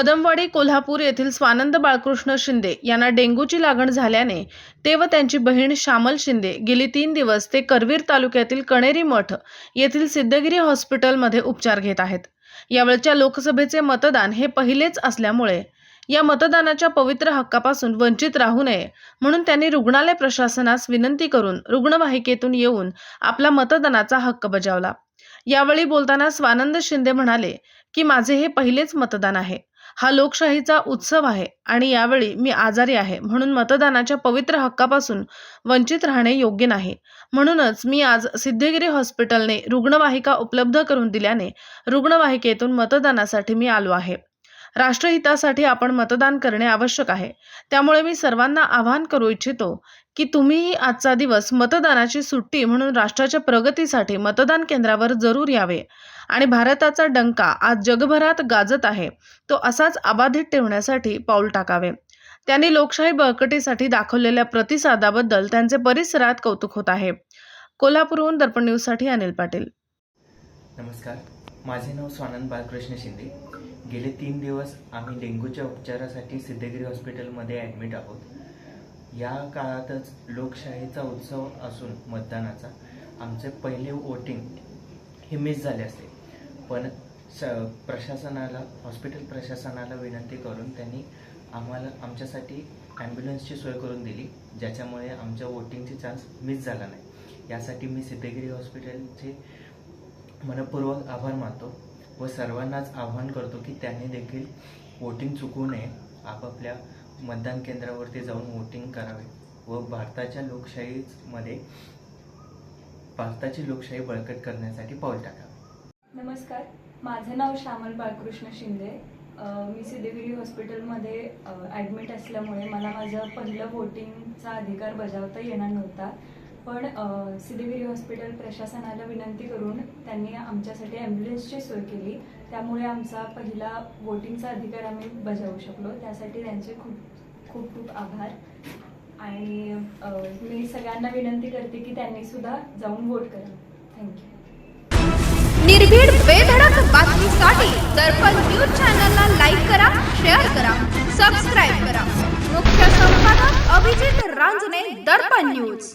कदमवाडी कोल्हापूर येथील स्वानंद बाळकृष्ण शिंदे यांना डेंग्यूची लागण झाल्याने ते व त्यांची बहीण श्यामल शिंदे गेली तीन दिवस ते करवीर तालुक्यातील कणेरी मठ येथील सिद्धगिरी हॉस्पिटलमध्ये उपचार घेत आहेत. यावेळच्या लोकसभेचे मतदान हे पहिलेच असल्यामुळे या मतदानाच्या पवित्र हक्कापासून वंचित राहू नये म्हणून त्यांनी रुग्णालय प्रशासनास विनंती करून रुग्णवाहिकेतून येऊन आपला मतदानाचा हक्क बजावला. यावेळी बोलताना स्वानंद शिंदे म्हणाले की माझे हे पहिलेच मतदान आहे. हा लोकशाहीचा उत्सव आहे आणि यावेळी मी आजारी आहे म्हणून मतदानाच्या पवित्र हक्कापासून वंचित राहणे योग्य नाही. म्हणूनच मी आज सिद्धगिरी हॉस्पिटलने रुग्णवाहिका उपलब्ध करून दिल्याने रुग्णवाहिकेतून मतदानासाठी मी आलो आहे. राष्ट्रहितासाठी आपण मतदान करणे आवश्यक आहे. त्यामुळे मी सर्वांना आवाहन करू इच्छितो की तुम्हीही आजचा दिवस मतदानाची सुट्टी म्हणून राष्ट्राच्या प्रगतीसाठी मतदान केंद्रावर जरूर यावे. आणि भारताचा डंका आज जगभरात गाजत आहे. तो असाच अबाधित ठेवण्यासाठी पाऊल टाकावे. त्यांनी लोकशाही बळकटीसाठी दाखवलेल्या प्रतिसादाबद्दल त्यांचे परिसरात कौतुक होत आहे. कोल्हापूरहून दर्पण न्यूजसाठी अनिल पाटील. नमस्कार. माझे नाव स्वानंद बालकृष्ण शिंदे. गेले तीन दिवस आम्ही डेंग्यूच्या उपचारासाठी सिद्धगिरी हॉस्पिटलमध्ये ॲडमिट आहोत. या काळातच लोकशाहीचा उत्सव असून मतदानाचा आमचे पहिले वोटिंग हे मिस झाले असते. पण स प्रशासनाला हॉस्पिटल प्रशासनाला विनंती करून त्यांनी आम्हाला आमच्यासाठी ॲम्ब्युलन्सची सोय करून दिली ज्याच्यामुळे आमच्या वोटिंगचे चान्स मिस झाला नाही. यासाठी मी सिद्धगिरी हॉस्पिटलचे मनपूर्वक आभार मानतो. व सर्वांनाच आवाहन करतो की त्यांनी देखील वोटिंग चुकू नये. आपापल्या मतदान केंद्रावरती जाऊन वोटिंग करावे. व भारताच्या लोकशाहीमध्ये भारताची लोकशाही बळकट करण्यासाठी पाऊल टाकावे. नमस्कार. माझं नाव श्यामल बाळकृष्ण शिंदे. मी सिद्धगिरी हॉस्पिटलमध्ये ॲडमिट असल्यामुळे मला माझं पहिलं वोटिंगचा अधिकार बजावता येणार नव्हता. पण अ, सिद्धगिरी हॉस्पिटल प्रशासनाला विनंती करून त्यांनी आमच्यासाठी ॲम्ब्युलन्सची सोय केली. त्यामुळे आमचा पहिला वोटिंगचा अधिकार आम्ही बजावू शकलो. त्यासाठी त्यांचे खूप खूप खूप आभार. आणि मी सगळ्यांना विनंती करते की त्यांनी सुद्धा जाऊन वोट करा. थँक्यू निर्भीड बेधडक बातमीसाठी दर्पण न्यूज चॅनलला लाईक करा शेअर करा सबस्क्राईब करा. मुख्य संपादक अभिजित रांजणे दर्पण न्यूज.